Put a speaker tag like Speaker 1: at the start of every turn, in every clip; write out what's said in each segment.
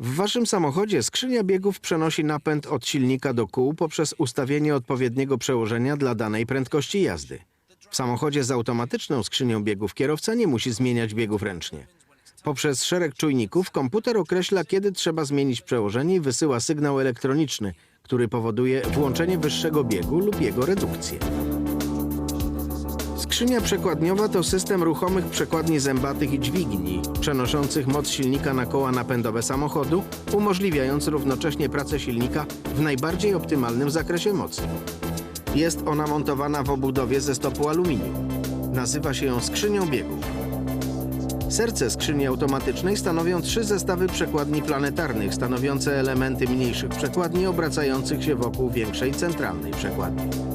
Speaker 1: W waszym samochodzie skrzynia biegów przenosi napęd od silnika do kół poprzez ustawienie odpowiedniego przełożenia dla danej prędkości jazdy. W samochodzie z automatyczną skrzynią biegów kierowca nie musi zmieniać biegów ręcznie. Poprzez szereg czujników komputer określa, kiedy trzeba zmienić przełożenie i wysyła sygnał elektroniczny, który powoduje włączenie wyższego biegu lub jego redukcję. Skrzynia przekładniowa to system ruchomych przekładni zębatych i dźwigni, przenoszących moc silnika na koła napędowe samochodu, umożliwiając równocześnie pracę silnika w najbardziej optymalnym zakresie mocy. Jest ona montowana w obudowie ze stopu aluminium. Nazywa się ją skrzynią biegów. Serce skrzyni automatycznej stanowią trzy zestawy przekładni planetarnych, stanowiące elementy mniejszych przekładni obracających się wokół większej centralnej przekładni.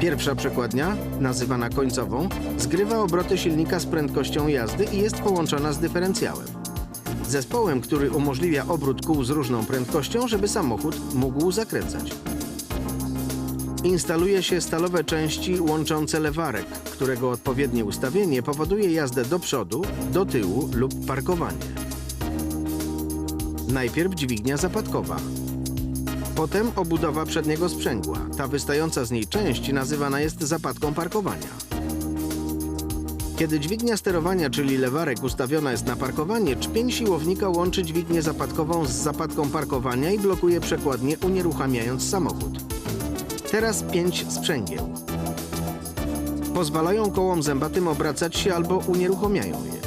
Speaker 1: Pierwsza przekładnia, nazywana końcową, zgrywa obroty silnika z prędkością jazdy i jest połączona z dyferencjałem. Zespołem, który umożliwia obrót kół z różną prędkością, żeby samochód mógł zakręcać. Instaluje się stalowe części łączące lewarek, którego odpowiednie ustawienie powoduje jazdę do przodu, do tyłu lub parkowanie. Najpierw dźwignia zapadkowa, Potem obudowa przedniego sprzęgła. Ta wystająca z niej część nazywana jest zapadką parkowania. Kiedy dźwignia sterowania, czyli lewarek ustawiona jest na parkowanie, czpień siłownika łączy dźwignię zapadkową z zapadką parkowania i blokuje przekładnię, unieruchamiając samochód. Teraz pięć sprzęgieł. Pozwalają kołom zębatym obracać się albo unieruchamiają je.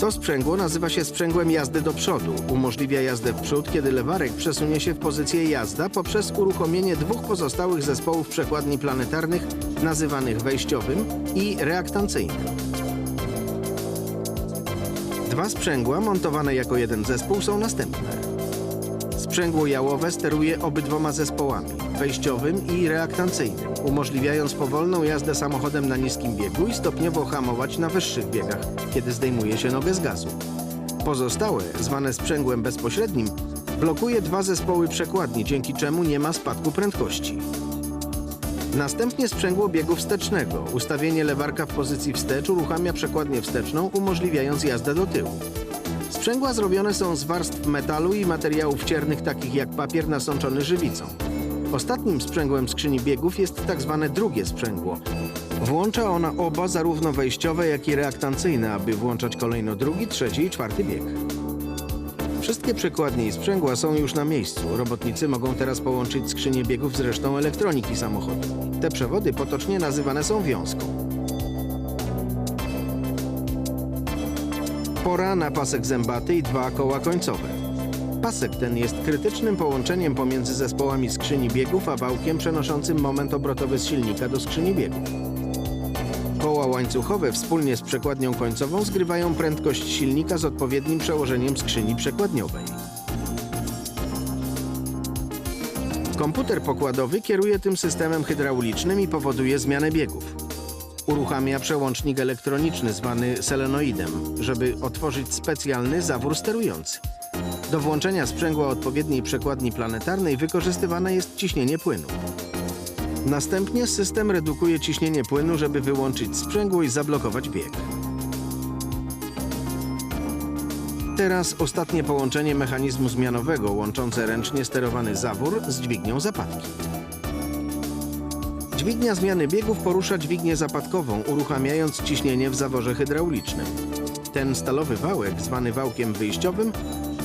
Speaker 1: To sprzęgło nazywa się sprzęgłem jazdy do przodu. Umożliwia jazdę w przód, kiedy lewarek przesunie się w pozycję jazda poprzez uruchomienie dwóch pozostałych zespołów przekładni planetarnych nazywanych wejściowym i reaktancyjnym. Dwa sprzęgła montowane jako jeden zespół są następne. Sprzęgło jałowe steruje obydwoma zespołami, wejściowym i reaktancyjnym, umożliwiając powolną jazdę samochodem na niskim biegu i stopniowo hamować na wyższych biegach, kiedy zdejmuje się nogę z gazu. Pozostałe, zwane sprzęgłem bezpośrednim, blokuje dwa zespoły przekładni, dzięki czemu nie ma spadku prędkości. Następnie sprzęgło biegu wstecznego. Ustawienie lewarka w pozycji wstecz uruchamia przekładnię wsteczną, umożliwiając jazdę do tyłu. Sprzęgła zrobione są z warstw metalu i materiałów ciernych takich jak papier nasączony żywicą. Ostatnim sprzęgłem skrzyni biegów jest tak zwane drugie sprzęgło. Włącza ona oba zarówno wejściowe, jak i reaktancyjne, aby włączać kolejno drugi, trzeci i czwarty bieg. Wszystkie przekładnie i sprzęgła są już na miejscu. Robotnicy mogą teraz połączyć skrzynię biegów z resztą elektroniki samochodu. Te przewody potocznie nazywane są wiązką. Pora na pasek zębaty i dwa koła końcowe. Pasek ten jest krytycznym połączeniem pomiędzy zespołami skrzyni biegów a wałkiem przenoszącym moment obrotowy z silnika do skrzyni biegów. Koła łańcuchowe wspólnie z przekładnią końcową zgrywają prędkość silnika z odpowiednim przełożeniem skrzyni przekładniowej. Komputer pokładowy kieruje tym systemem hydraulicznym i powoduje zmianę biegów. Uruchamia przełącznik elektroniczny zwany selenoidem, żeby otworzyć specjalny zawór sterujący. Do włączenia sprzęgła odpowiedniej przekładni planetarnej wykorzystywane jest ciśnienie płynu. Następnie system redukuje ciśnienie płynu, żeby wyłączyć sprzęgło i zablokować bieg. Teraz ostatnie połączenie mechanizmu zmianowego łączące ręcznie sterowany zawór z dźwignią zapadki. Dźwignia zmiany biegów porusza dźwignię zapadkową, uruchamiając ciśnienie w zaworze hydraulicznym. Ten stalowy wałek, zwany wałkiem wyjściowym,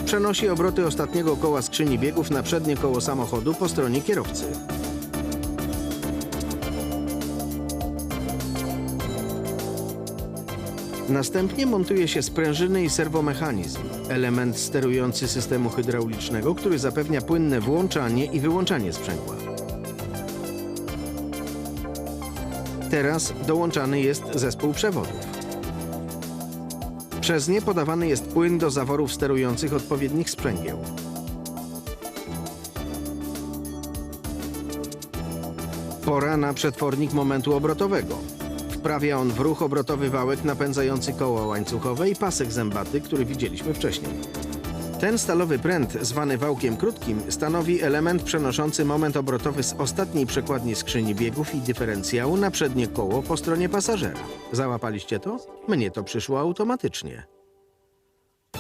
Speaker 1: przenosi obroty ostatniego koła skrzyni biegów na przednie koło samochodu po stronie kierowcy. Następnie montuje się sprężyny i serwomechanizm, element sterujący systemu hydraulicznego, który zapewnia płynne włączanie i wyłączanie sprzęgła. Teraz dołączany jest zespół przewodów. Przez nie podawany jest płyn do zaworów sterujących odpowiednich sprzęgieł. Pora na przetwornik momentu obrotowego. Wprawia on w ruch obrotowy wałek napędzający koło łańcuchowe i pasek zębaty, który widzieliśmy wcześniej. Ten stalowy pręt, zwany wałkiem krótkim, stanowi element przenoszący moment obrotowy z ostatniej przekładni skrzyni biegów i dyferencjału na przednie koło po stronie pasażera. Załapaliście to? Mnie to przyszło automatycznie.